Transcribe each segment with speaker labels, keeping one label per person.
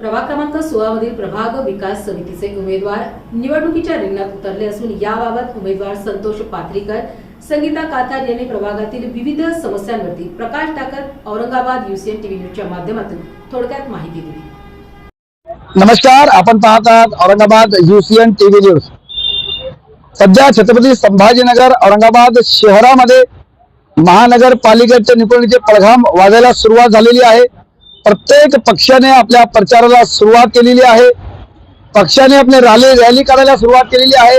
Speaker 1: प्रभाग क्रमांक सोळा मधील प्रभाग विकास समितीचे उमेदवार निवडणुकीच्या रिंगणात उतरले असून याबाबत उमेदवार संतोष पात्रीकर संगीता काथार यांनी प्रभागातील विविध समस्यांवरती प्रकाश टाकत औरंगाबाद युसीएन टीव्ही न्यूजच्या माध्यमातून थोडक्यात माहिती दिली.
Speaker 2: नमस्कार आपण पाहत आहात औरंगाबाद युसीएन टीव्ही न्यूज. सध्या छत्रपती संभाजीनगर औरंगाबाद शहरामध्ये महानगरपालिकेच्या निवडणुकीचे पडघाम वाजायला सुरुवात झालेली आहे. प्रत्येक पक्षाने आपल्या प्रचाराला सुरुवात केलेली आहे. पक्षाने आपले रॅली रॅली करायला सुरुवात केलेली आहे.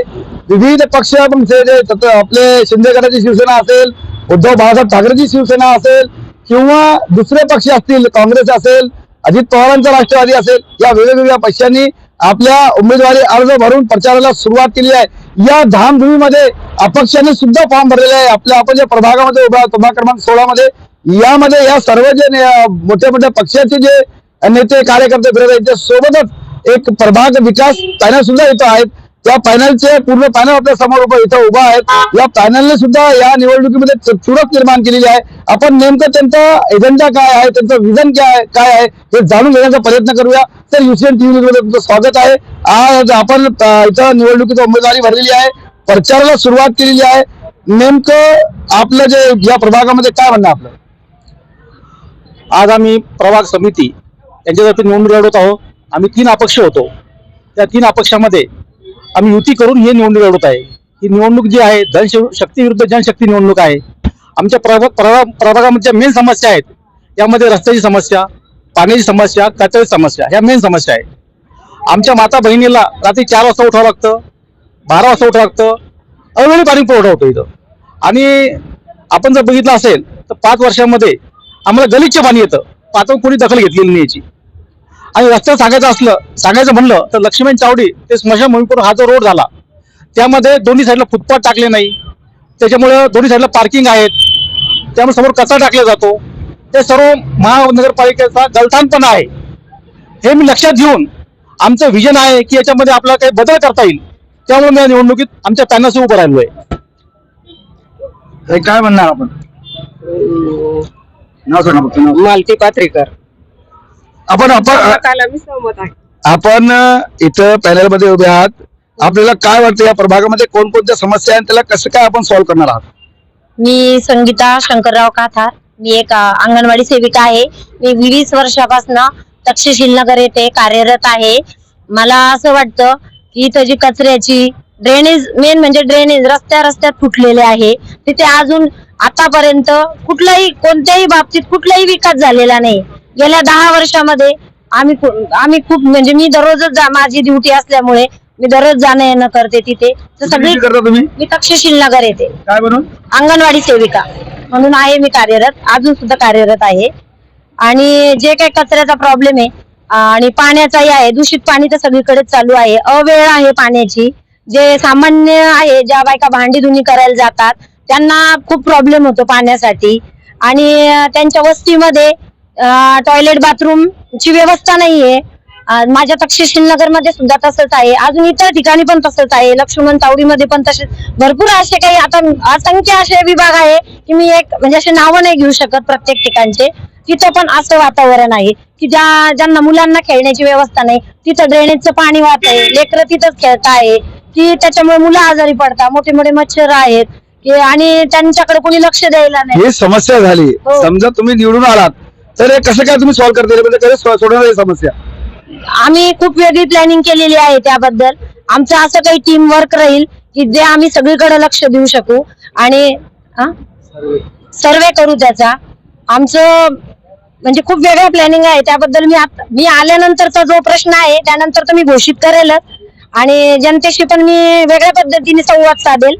Speaker 2: विविध पक्ष आपले शिंदे गटाची शिवसेना असेल उद्धव बाळासाहेब ठाकरेची शिवसेना असेल किंवा दुसरे पक्ष असतील काँग्रेस असेल अजित पवारांचा राष्ट्रवादी असेल या वेगवेगळ्या पक्षांनी आपल्या उमेदवारी अर्ज भरून प्रचाराला सुरुवात केली आहे. या धामधुमीमध्ये अपक्षाने सुद्धा फॉर्म भरलेले आहे. आपल्या आपण ज्या प्रभागामध्ये उभा प्रभाग क्रमांक सोळा मध्ये यामध्ये या सर्व जे मोठ्या मोठ्या पक्षाचे जे नेते कार्यकर्ते फिरत आहेत सोबतच एक प्रभाग विकास पॅनल सुद्धा इथं आहेत. त्या पॅनलचे पूर्ण पॅनल आपल्यासमोर इथं उभा आहेत. या पॅनलने सुद्धा या निवडणुकीमध्ये च- निर्माण केलेली आहे. आपण नेमकं त्यांचा एजेंडा काय आहे? त्यांचं विजन काय काय आहे? हे जाणून घेण्याचा प्रयत्न करूया. तर युसीएन टीव्ही मध्ये तुमचं स्वागत आहे. आज आपण इथं निवडणुकीची उमेदवारी भरलेली आहे. प्रचाराला सुरुवात केलेली आहे. नेमकं आपलं जे या प्रभागामध्ये काय म्हणणं आपलं?
Speaker 3: आज आम्ही प्रभाग समिती यांच्यातर्फे निवडणूक लढवत आहोत. आम्ही तीन अपक्ष होतो. त्या तीन अपक्षामध्ये आम्ही युती करून हे निवडणूक लढवत आहे. ही निवडणूक जी आहे धनशक्ती विरुद्ध जनशक्ती निवडणूक आहे. आमच्या प्रभाग प्रभाग प्रभागामध्ये मेन समस्या आहेत. यामध्ये रस्त्याची समस्या पाण्याची समस्या कचऱ्याची समस्या ह्या मेन समस्या आहेत. आमच्या माता बहिणीला रात्री चार वाजता उठावं लागतं बारा वाजता उठावं लागतं अवेळी पाणी पुरवठा होतो इथं. आणि आपण जर बघितलं असेल तर पाच वर्षामध्ये आम्हाला गलिच्छ पाणी येतं. पातळ कोणी दखल घेतलेली नाही याची. आणि रस्त्यावर सांगायचं असलं सांगायचं म्हणलं तर लक्ष्मण चावडी ते स्मशानभूमीकडून हा जो रोड झाला त्यामध्ये दोन्ही साईडला फुटपाथ टाकले नाही. त्याच्यामुळं दोन्ही साईडला पार्किंग आहेत. त्यामुळे समोर कचरा टाकला जातो. ते सर्व महानगरपालिकेचा गलथानपणा आहे. हे मी लक्षात घेऊन आमचं विजन आहे की याच्यामध्ये आपल्याला काही बदल करता येईल. त्यामुळे मी या निवडणुकीत आमच्या पॅनलशी उभं राहिलो आहे.
Speaker 2: हे काय म्हणणार आपण? नाव सांगा फक्त नाव.
Speaker 4: मालती पात्रीकर.
Speaker 2: आपण आपण
Speaker 4: सहमत आहे.
Speaker 2: आपण इथं पॅनलमध्ये उभे आहात. आपल्याला काय वाटतं या प्रभागामध्ये कोणकोणत्या समस्या आहेत त्याला कसं काय आपण सॉल्व्ह करणार आहात?
Speaker 5: मी संगीता शंकरराव काथार. मी एक अ, अंगणवाडी सेविका आहे. मी वीस वर्षापासून तक्षशिल नगर येथे कार्यरत आहे. मला असं वाटतं की इथं जी कचऱ्याची ड्रेनेज मेन म्हणजे ड्रेनेज रस्त्या रस्त्यात फुटलेले आहे तिथे अजून आतापर्यंत कुठलाही कोणत्याही बाबतीत कुठलाही विकास झालेला नाही. गेल्या दहा वर्षामध्ये आम्ही आम्ही खूप म्हणजे मी दररोजच माझी ड्युटी असल्यामुळे मी दररोज जाणं येणं करते तिथे. तर सगळी
Speaker 2: किती करता तुम्ही?
Speaker 5: मी तक्षशिल नगर येते.
Speaker 2: काय बनून
Speaker 5: अंगणवाडी सेविका. म्हणून आहे मी कार्यरत. अजून सुद्धा कार्यरत आहे. आणि जे काही कचऱ्याचा प्रॉब्लेम आहे आणि पाण्याचाही आहे दूषित पाणी तर सगळीकडेच चालू आहे. अवेळ आहे पाण्याची. जे सामान्य आहे ज्या बायका भांडी धुणी करायला जातात त्यांना खूप प्रॉब्लेम होतो पाण्यासाठी. आणि त्यांच्या वस्तीमध्ये टॉयलेट बाथरूम ची व्यवस्था नाहीये. माझ्या तक्षशिल नगरमध्ये सुद्धा तसंच आहे. अजून इतर ठिकाणी पण तसंच आहे. लक्ष्मण तावडीमध्ये पण तसेच भरपूर असे काही आता असंख्य असे विभाग आहे की मी एक म्हणजे असे नावं नाही घेऊ शकत प्रत्येक ठिकाणचे. तिथं पण असं वातावरण आहे की ज्या ज्यांना मुलांना खेळण्याची व्यवस्था नाही तिथं ड्रेनेजचं पाणी वाहत आहे लेकरं तिथंच खेळत आहे की त्याच्यामुळे मुलं आजारी पडतात मोठे मोठे मच्छर आहेत. की आणि त्यांच्याकडे कोणी लक्ष द्यायला नाही.
Speaker 2: ही समस्या झाली.
Speaker 5: हो.
Speaker 2: समजा तुम्ही निवडून आलात तर हे कसं काय तुम्ही सॉल्व्ह करता येईल? म्हणजे कसं सो- सोडवणार ही समस्या?
Speaker 5: आम्ही खूप वेगळी प्लॅनिंग केलेली आहे त्याबद्दल. आमचं असं काही टीम वर्क राहील की जे आम्ही सगळीकडे लक्ष देऊ शकू आणि सर्वे करू त्याचा. आमचं म्हणजे खूप वेगळं प्लॅनिंग आहे. त्याबद्दल मी आत- मी आल्यानंतरचा जो प्रश्न आहे त्यानंतर तर मी घोषित करेलच. आणि जनतेशी पण मी वेगळ्या पद्धतीने संवाद साधेल.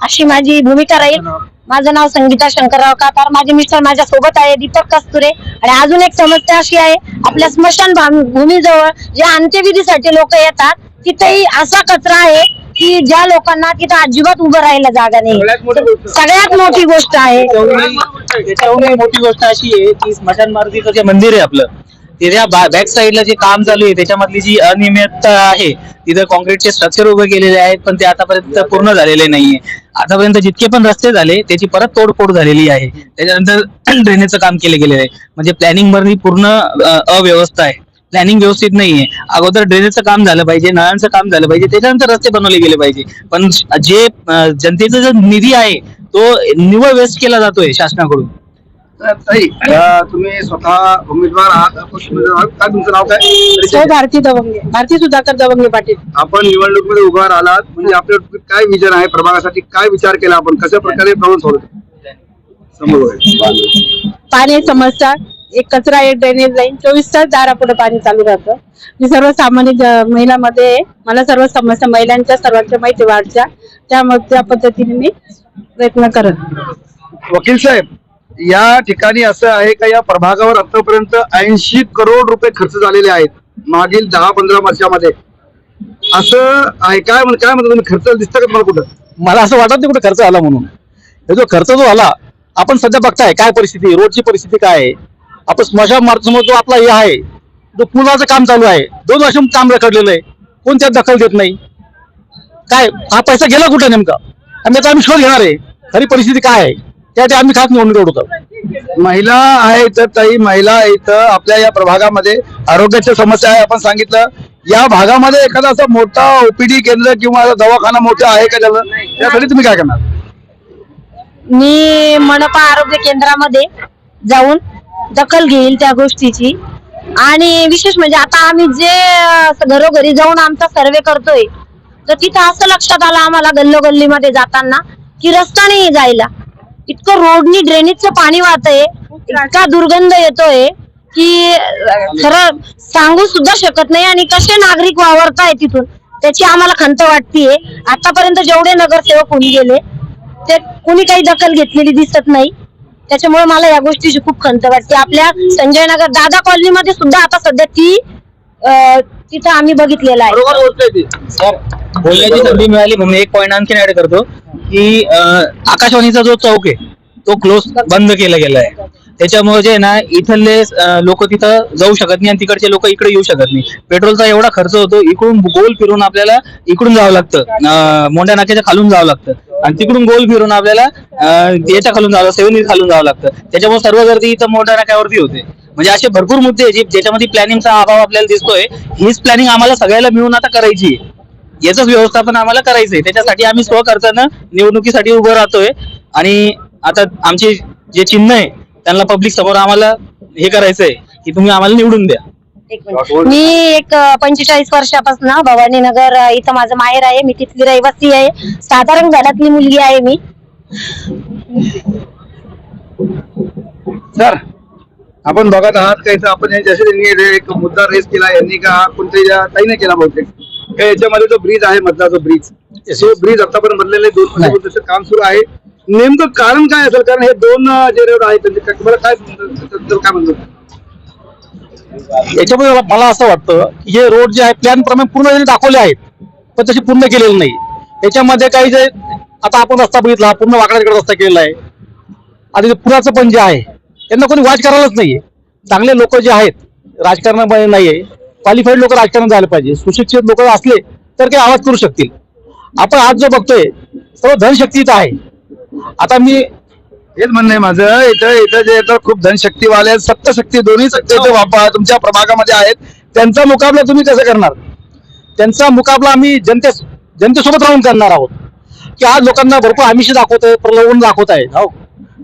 Speaker 5: अशी माझी भूमिका राहील. माझं नाव संगीता शंकरराव काकार माझे मिस्टर माझ्या सोबत आहे दीपक कस्तुरे. आणि अजून एक समस्या अशी आहे आपल्या स्मशान भाम- भूमीजवळ जे अंत्यविधीसाठी लोक येतात तिथेही असा कचरा आहे की ज्या लोकांना तिथं अजिबात उभं राहायला जागा नाही. सगळ्यात मोठी गोष्ट. आहे.
Speaker 3: मोठी गोष्ट अशी आहे की स्मशान मारुतीचं जे मंदिर आहे आपलं त्याच्या बॅक साईडला जे काम चालू आहे त्याच्यामधली जी अनियमितता आहे तिथं कॉन्क्रीटचे स्ट्रक्चर उभे केलेले आहेत पण ते आतापर्यंत पूर्ण झालेले नाहीये. आतापर्यंत जितके पण रस्ते झाले त्याची परत तोडफोड झालेली आहे. त्याच्यानंतर ड्रेनेजचं काम केले गेलेलं आहे. म्हणजे प्लॅनिंग भरली पूर्ण अव्यवस्था आहे.
Speaker 6: प्लॅनिंग व्यवस्थित नाहीये. अगोदर ड्रेनेजचं काम झालं पाहिजे नळांचं काम झालं पाहिजे त्याच्यानंतर रस्ते बनवले गेले पाहिजे. पण जे जनतेचा जो निधी आहे तो निव्वळ वेस्ट केला जातोय शासनाकडून.
Speaker 2: ताई तुम्ही स्वतः उमेदवार आहात अपक्ष उमेदवार आहात. काय तुमचं नाव काय?
Speaker 4: हो. भारती दवंगे भारती सुधाकर दवंगे पाटील.
Speaker 2: आपण निवडणूकमध्ये उभा राहिलात. म्हणजे आपल्या काय विजन आहे? प्रभागासाठी काय विचार केला आपण? कशा प्रकारे प्रॉब्लेम समोर होईल.
Speaker 4: पाणी समस्या. एक कचरा एक ड्रेनेज लाईन चोवीस तास दारापुढे पाणी चालू राहतं. मी सर्वसामान्य ज- महिलामध्ये आहे. मला सर्व समस्या महिलांच्या सर्वांच्या माहिती वाढच्या त्यामुळे त्या पद्धतीने मी प्रयत्न करत
Speaker 2: वकील साहेब या ठिकाणी असं आहे का या प्रभागावर आतापर्यंत ऐंशी करोड रुपये खर्च झालेले आहेत मागील दहा पंधरा वर्षामध्ये. असं आहे म्हणजे काय काय म्हणतो तुम्ही? खर्च दिसतं का तुम्हाला कुठं?
Speaker 3: मला असं वाटत नाही कुठं खर्च आला म्हणून. हे जो खर्च जो आला आपण सध्या बघताय काय परिस्थिती आहे, रोडची परिस्थिती काय आहे. आपण स्मशान मार्ग समोर जो आपला हे आहे जो पुलाचं काम चालू आहे दोन वर्ष काम रखडलेलं आहे कोण त्यात दखल देत नाही? काय हा पैसा गेला कुठं नेमका? आणि त्याचा आम्ही शोध घेणार आहे. खरी परिस्थिती काय आहे? त्या ते आम्ही खास निवडणूक लढवतो
Speaker 2: महिला आहे तर ताई महिला इथं आपल्या या प्रभागामध्ये आरोग्याच्या समस्या आहे आपण सांगितलं. या भागामध्ये एखादा असा मोठा ओपीडी केंद्र किंवा दवाखाना मोठा आहे का त्याला? त्यासाठी तुम्ही काय करणार?
Speaker 5: मी मनपा आरोग्य केंद्रामध्ये जाऊन दखल घेईल त्या गोष्टीची. आणि विशेष म्हणजे आता आम्ही जे घरोघरी जाऊन आमचा सर्वे करतोय तर तिथं असं लक्षात आलं आम्हाला गल्लोगल्लीमध्ये जाताना की रस्ता नाही जायला. इतकं रोडनी ड्रेनेजचं पाणी वाहतंय इतका दुर्गंध येतोय की खरं सांगू सुद्धा शकत नाही आणि कसे नागरिक वावरताय तिथून. त्याची आम्हाला खंत वाटतीये. आतापर्यंत जेवढे नगरसेवक होऊन गेले ते कुणी काही दखल घेतलेली दिसत नाही. त्याच्यामुळे मला या गोष्टीची खूप खंत वाटते. आपल्या संजय नगर दादा कॉलनीमध्ये सुद्धा आता सध्या ती तिथं आम्ही बघितलेलं आहे.
Speaker 2: बरोबर गोष्ट आहे ती.
Speaker 6: सर बोलण्याची संधी मिळाली म्हणून एक पॉईंट आणखीन ऍड करतो. की आकाशवाणीचा जो चौक आहे तो क्लोज बंद केला गेला आहे त्याच्यामुळे जे ना इथले लोक तिथं जाऊ शकत नाही आणि तिकडचे लोक इकडे येऊ शकत नाही. पेट्रोलचा एवढा खर्च होतो इकडून गोल फिरून आपल्याला इकडून जावं लागतं. मोठ्या नाक्याच्या खालून जावं लागतं. आणि तिकडून गोल फिरून आपल्याला याच्या खालून जावं सेव्हन खालून जावं लागतं. त्याच्यामुळे सर्व गर्दी इथं मोठ्या नाक्यावरती होते. म्हणजे असे भरपूर मुद्दे आहेत जे- ज्याच्यामध्ये प्लॅनिंगचा अभाव आपल्याला दिसतोय. हीच प्लॅनिंग आम्हाला सगळ्याला मिळून आता करायची आहे. याच व्यवस्थापन आम्हाला करायचंय. त्याच्यासाठी आम्ही स्वखर्चानं निवडणुकीसाठी उभं राहतोय. आणि आता आमचे जे चिन्ह आहे त्यांना पब्लिक समोर आम्हाला हे करायचंय की तुम्ही आम्हाला निवडून द्या.
Speaker 5: एक मिनिट. मी एक पंचेचाळीस वर्षापासून भवानी नगर अं, इथं माझं माहेर आहे. मी तिथली रहिवासी आहे. साधारण घरातली मुलगी आहे मी.
Speaker 2: सर आपण बघत आहात का इथं? आपण हे जसे त्यांनी एक मुद्दा रेस केला यांनी का कोणतरी या- ताईने केला बहुतेक? याच्यामध्ये जो ब्रिज आहे मधला जो ब्रिज तो ब्रिज आतापर्यंत बदललेले दोन वर्षापासून काम सुरू आहे. नेमकं कारण काय असेल? कारण हे दोन जे रोड आहेत त्यांचे काय- तुम्हाला काय काय म्हणतो
Speaker 3: याच्यामध्ये मला- असं वाटतं की हे रोड जे आहे प्लॅन प्रमाणे पूर्ण दाखवले आहेत. पण तसे पूर्ण केलेले नाही. त्याच्यामध्ये काही जे आता आपण रस्ता बघितला पूर्ण वाकडा तिकडे रस्ता केलेला आहे. आणि पुराचं पण जे आहे त्यांना कोणी वाच करायलाच नाहीये. चांगले लोक जे आहेत राजकारणामध्ये नाहीये. क्वालिफाईड लोक राजकारणात जायला पाहिजे. सुशिक्षित लोक असले तर काही आवाज करू शकतील. आपण आज जो बघतोय सर्व धनशक्ती इथं आहे. आता मी
Speaker 2: हेच म्हणणं आहे माझं. इथं इथं जे येतं खूप धनशक्तीवाले आहेत, सप्तशक्ती दोन्ही सत्तेचे वापा तुमच्या प्रभागामध्ये आहेत. त्यांचा मुकाबला तुम्ही कसं करणार?
Speaker 3: त्यांचा मुकाबला आम्ही जनते जनतेसोबत राहून करणार आहोत. की आज लोकांना भरपूर आमिष दाखवतोय प्रलोभन दाखवत आहे हो.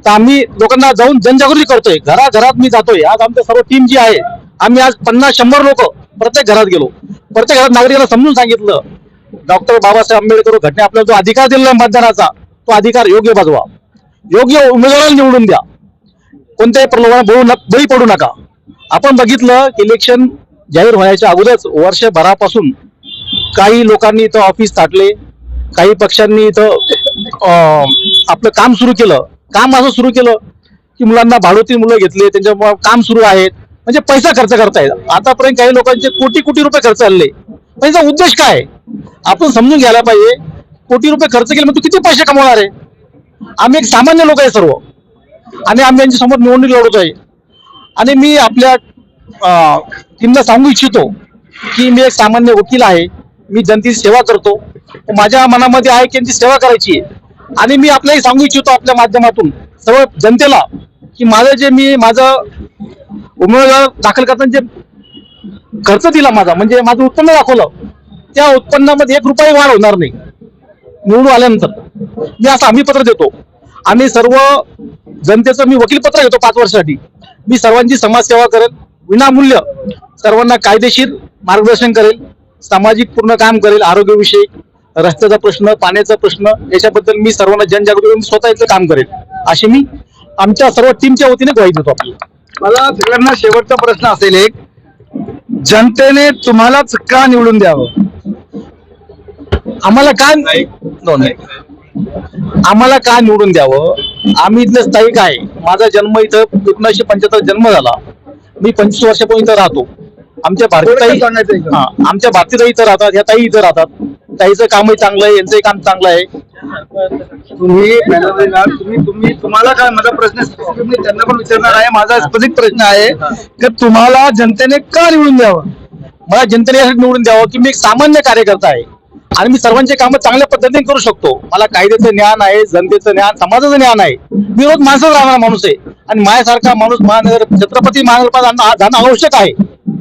Speaker 3: तर आम्ही लोकांना जाऊन जनजागृती करतोय. घराघरात मी जातोय. आज आमच्या सर्व टीम जी आहे आम्ही आज पन्नास शंभर लोक प्रत्येक घरात गेलो. प्रत्येक घरात नागरिकांना समजून सांगितलं. डॉक्टर बाबासाहेब आंबेडकर घटने आपल्याला जो अधिकार दिलेला मतदानाचा तो अधिकार योग्य बाजवा. योग्य उमेदवाराला निवडून द्या. कोणत्याही प्रलोभनात बळू न- बळी पडू नका. आपण बघितलं की इलेक्शन जाहीर व्हायच्या अगोदरच वर्षभरापासून काही लोकांनी इथं ऑफिस ताटले काही पक्षांनी इथं आपलं काम सुरू केलं. काम असं सुरू केलं की मुलांना भाडोती मुलं घेतले. त्यांच्या काम सुरू आहेत. म्हणजे पैसा खर्च करतायत आतापर्यंत काही लोकांचे कोटी कोटी रुपये खर्च आले. त्यांचा उद्देश काय? आपण समजून घ्यायला पाहिजे कोटी रुपये खर्च केले मग तू किती पैसे कमवणार आहे? आम्ही एक सामान्य लोक आहे सर्व. आणि आम्ही यांच्या समोर निवडणूक लढवतो आहे आणि मी आपल्या टीमला सांगू इच्छितो की मी एक सामान्य वकील आहे. मी जनतेची सेवा करतो. माझ्या मनामध्ये आहे की यांची सेवा करायची आहे. आणि मी आपल्याही सांगू इच्छितो आपल्या माध्यमातून सर्व जनतेला की माझं जे मी माझं उमेदवार दाखल करताना जे खर्च दिला माझा म्हणजे माझं उत्पन्न दाखवलं त्या उत्पन्नामध्ये एक रुपये वाढ होणार नाही. निवडून आल्यानंतर. मी असं आम्ही पत्र देतो. आम्ही सर्व जनतेचं मी वकीलपत्र घेतो पाच वर्षासाठी. मी सर्वांची समाजसेवा करेल विनामूल्य सर्वांना कायदेशीर मार्गदर्शन करेल सामाजिक पूर्ण काम करेल आरोग्यविषयी रस्त्याचा प्रश्न पाण्याचा प्रश्न याच्याबद्दल मी सर्वांना जनजागृती करून स्वतः इथलं काम करेल. अशी मी आमच्या सर्व टीमच्या वतीने ग्वाही देतो आपल्याला.
Speaker 2: मला सगळ्यांना शेवटचा प्रश्न असेल एक. जनतेने तुम्हालाच का निवडून द्यावं?
Speaker 3: आम्हाला का दोन आम्हाला का निवडून द्यावं? आम्ही इथले स्थायिक आहे. माझा जन्म इथं एकोणीसशे पंच्याहत्तर जन्म झाला. मी पंचवीस वर्षापासून इथं राहतो. आमच्या भारतीताई? हा आमच्या भारतीताई इथं राहतात. ह्या ताई इथं राहतात. ताईचं कामही चांगलं आहे यांचंही काम चांगलं आहे.
Speaker 2: तुम्ही तुम्ही तुम्ही तुम्हाला काय माझा प्रश्न मी त्यांना पण विचारणार आहे. माझा स्पेसिफिक प्रश्न आहे की तुम्हाला जनतेने का निवडून द्यावं?
Speaker 3: मला जनतेने यासाठी निवडून द्यावं की मी एक सामान्य कार्यकर्ता आहे आणि मी सर्वांचे कामं चांगल्या पद्धतीने करू शकतो. मला कायद्याचं ज्ञान आहे जनतेचं ज्ञान समाजाचं ज्ञान आहे. मी रोज माणसाच राहणारा माणूस आहे. आणि माझ्यासारखा माणूस महानगर छत्रपती महानगरपालिका जाणं आवश्यक आहे.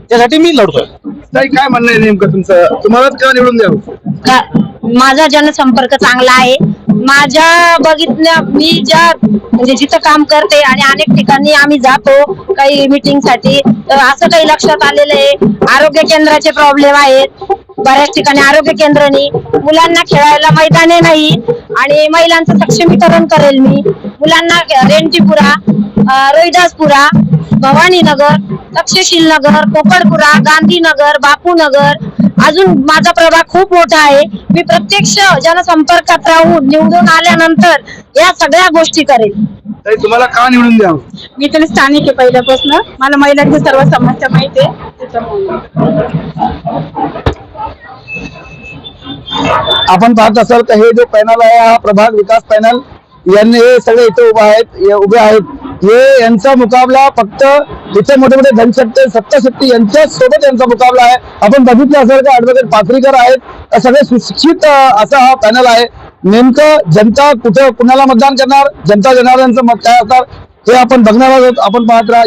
Speaker 3: त्यासाठी मी लढतोय.
Speaker 2: काय म्हणणं आहे नेमकं तुमचं? तुम्हालाच का निवडून द्यावं?
Speaker 5: का- माझा जनसंपर्क चांगला आहे. माझ्या बघितल्या मी ज्या म्हणजे जिथं काम करते आणि अनेक ठिकाणी आम्ही जातो काही मिटिंगसाठी तर असं काही लक्षात आलेलं आहे. आरोग्य केंद्राचे प्रॉब्लेम आहेत. बऱ्याच ठिकाणी आरोग्य केंद्रानी मुलांना खेळायला मैदाने नाही. आणि महिलांचं सक्षमीकरण करेल मी. मुलांना रेंटीपुरा रोहिदासपुरा भवानीनगर तक्षशील नगर कोकडपुरा गांधीनगर बापूनगर अजून माझा प्रभाग खूप मोठा आहे. मी प्रत्यक्ष जनसंपर्कात राहून निवडून आल्यानंतर या सगळ्या गोष्टी करेल
Speaker 2: ताई तुम्हाला का निवडून द्यावं?
Speaker 4: मी तरी स्थानिक आहे पहिल्यापासून. मला महिलांच्या सर्व समस्या माहिती आहे. त्याच्यामुळे.
Speaker 2: आपण पाहत असाल तर हे जो पॅनल आहे हा प्रभाग विकास पॅनल यांनी हे सगळे इथे उभे आहेत उभे आहेत. हे यांचा मुकाबला फक्त इथे मोठे मोठे धनशक्ती सत्ताशक्ती यांच्या सोबत यांचा मुकाबला आहे. आपण बघितलं असेल का ऍडव्होकेट पाथरीकर आहेत. सगळे सुशिक्षित असा हा पॅनल आहे. नेमकं जनता कुठं कुणाला मतदान करणार? जनता जनार्दनचं मत काय असणार? हे आपण बघणार आहोत. आपण पाहत राहा.